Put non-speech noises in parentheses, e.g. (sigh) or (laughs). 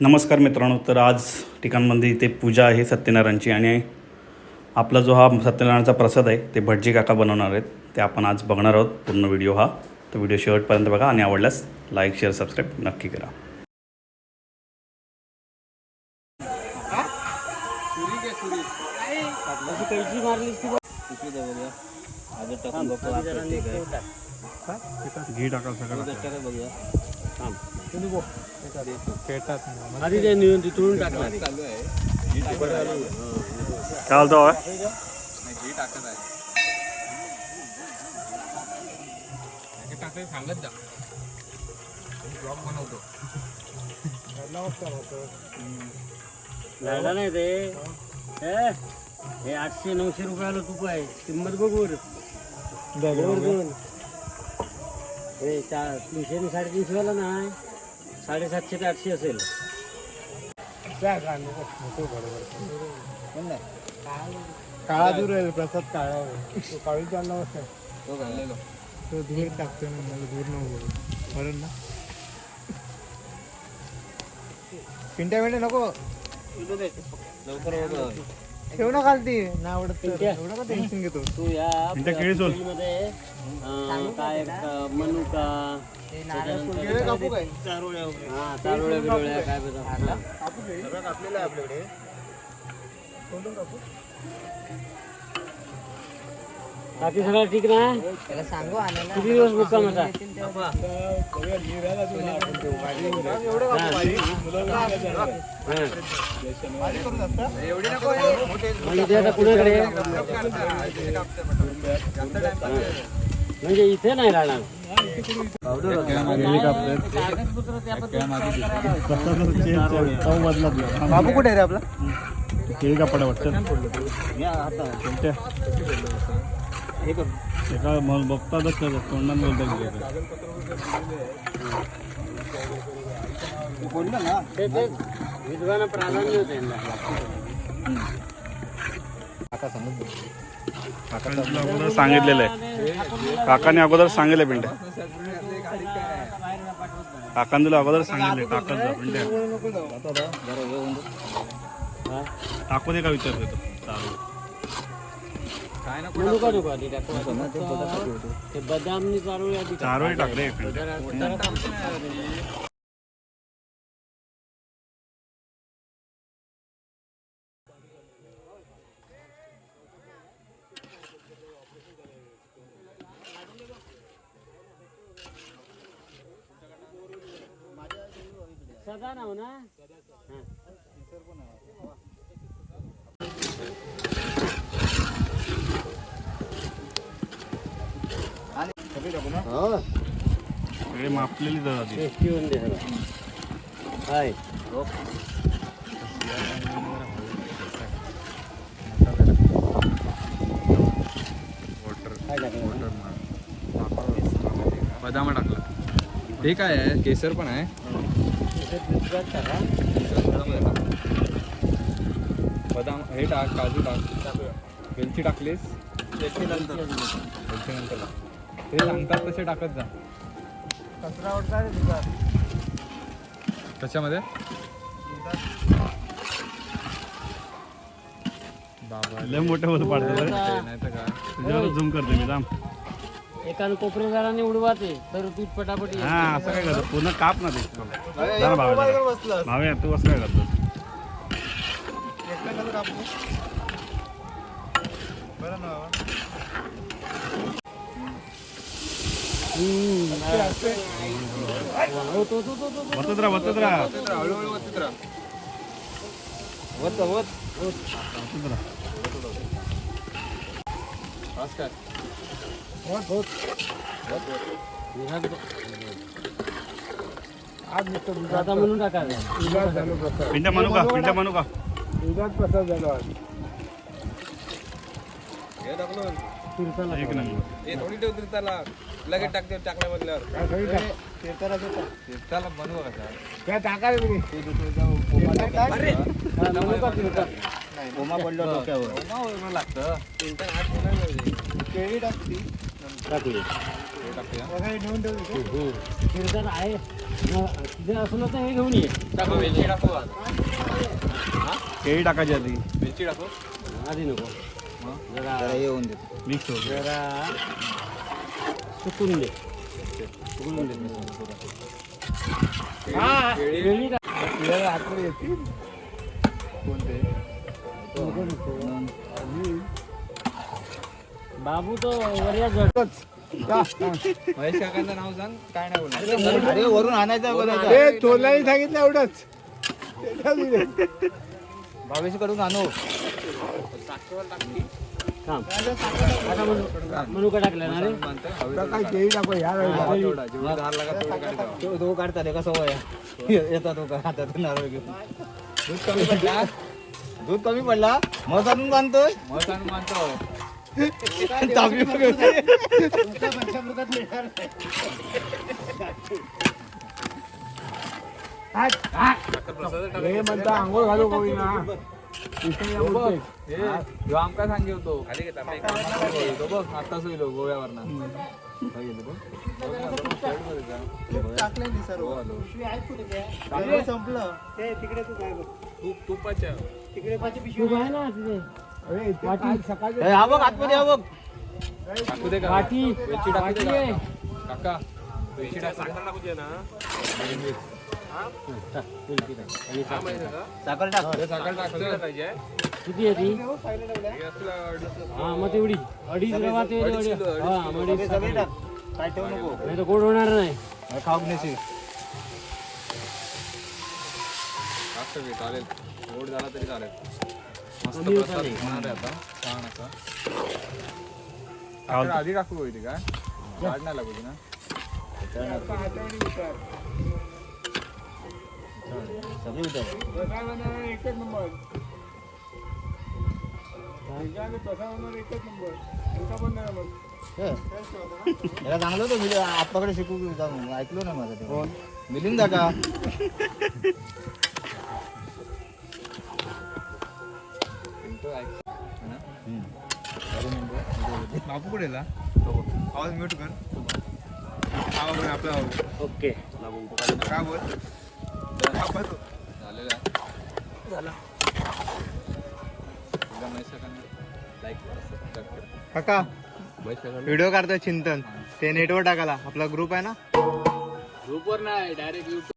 नमस्कार मित्रांनो तर आज ठिकाणमध्ये इथे पूजा आहे सत्यनारायणची आणि आपला जो हा सत्यनारायणचा प्रसाद आहे ते भटजी काका बनवणार आहेत. ते आपण आज बघणार आहोत पूर्ण व्हिडिओ हा. तर व्हिडिओ शेवटपर्यंत बघा आणि आवडल्यास लाईक शेअर सबस्क्राईब नक्की करा. कैची आधी टाकून बघतो ठीक आहे घी टाका सगळं टाका बघूया आधी ते तिथून काय सांगत जा। ब्लॉग बनवतो। झाला नाही ते। हे। हे आठशे नऊशे रुपयाला तूप आहे. किंमत बघ चार तीनशे आणि साडेतीनशे वाला नाही. साडेसातशे ते आठशे असेल. काळा दूर आहे प्रसाद काळा आहे. काळी चालला बसला. तो घाललेलो तो धूर टाकतोय ना मला धूर नको बरं ना? पिंट्या मिंट्या नको. लवकर. ठेव ना खालती. ना आवडत तर. पिंट्या. एवढं का टेन्शन घेतो? तू या मिनटं केळी सोल. मध्ये काय अं, मनुका कापू काय? हा चारोळ्या बिरोळ्या काय बघा सगळं कापलेलं आहे आपल्याकडे. कोणतं कापू बाकी सगळं ठीक ना? त्याला सांगू आणायला किती दिवस मुक्काम होता हे. म्हणजे आता कुणाकडे म्हणजे इथे नाही राहणार. बाबू कुठे आहे रे आपला? केळी कापडा वाटतं. कोणत्या? एका मग बघतातच त्याचं तोंडात बोलतात ते ते विधवाना प्राधान्य होते काकांनी अगोदर सांगितलेलं आहे. काकाने अगोदर सांगितलं पिंट्या काकांनी तुला अगोदर सांगितले जा पिंट्या टाकू दे का विचारते तो नको आधी टाकू ते बदामनी चारोळी आधी टाकले. सदा नाव ना? हा. हो. सगळे मापलेली. टेस्टी होऊन दे हाय. बदाम टाकला. हे काय आहे? केसर पण आहे. बदाम हे टाक काजू टाक. वेलची टाकलीस? वेलची नंतर ते सांगतात तसे टाकत जा. कचरा आवडता रे दुधात त्याच्यामध्ये बाबा लय मोठे होत पाडतात नाही तर काय. तुझ्यावर झूम करते मी थांब. एकानं कोपरेदाराने उडवाते तर दूध पटापटी हा असं काय करतो? पूर्ण काप ना ते. जरा भावे तू असं काय करतो बरं ना. वतत राहा वतत राहा हळूहळू राहा वतत राहा फास्ट काय आज नुसतं दुधात आता म्हणून टाका दुधात झालो प्रसाद म्हणू का पिंट्या म्हणू का दुधात प्रसाद झालो आज हे टाकलं तिरसाला एक नंबर. हे थोडी लगेच टाकते टाकल्या बदल्यावर काय बनवा कसा हा. लागतं. केळी टाकली टाकली हे आहे असलं तर हे घेऊन ये. टाकू वेलची टाकू. केळी टाकायची आधी. वेलची टाकू? आधी नको. जरा येऊन देतो मिक्स होतं जरा सुकून दे. सुकून दे. हा. येतील कोणते? बाबू तो वरिया जड. महेश काकांचं नाव सांग. काय नाही बोलणार. अरे वरून आणायचं तोलाही सांगितलं एवढंच. (laughs) भावेशकडून आणू. मनुका टाकला ना रे येतात तो हातात नारळ घेऊन दूध कमी पडला दूध कमी पडला मग आणून बांधतोय मग आणून म्हणता आंघोळ घालू कोणी ना. ह्यो आमका सांगे होतो बघ आताच होईल गोव्यावरना संपलं तू ना तिथे सकाळी हा बघ. आतमध्ये हा बघ टाकू दे काका टाकू दे ना. साखर टाक किती आहे ती हा मग तेवढी अडीच रवा ते हा मग अडीच काय ठेवू नको नाही तर गोड होणार नाही खाऊ नेसी चालेल गोड झाला तरी चालेल मस्त प्रसाद होणार आहे आता छान असा आधी टाकू होती काय नाही लागू ना सगळे उतर एकच नंबर याला चांगलं होतं मी आप्पाकडे शिकू जाऊन ऐकलो ना माझं ते मिलिंद का बापू कुठे आवाज म्यूट कर आवाज आपला ओके काय बोल झालेला झाला काका काका व्हिडिओ काढतोय चिंतन. ते नेटवर टाकायला. आपला ग्रुप आहे ना? ग्रुपवर नाही डायरेक्ट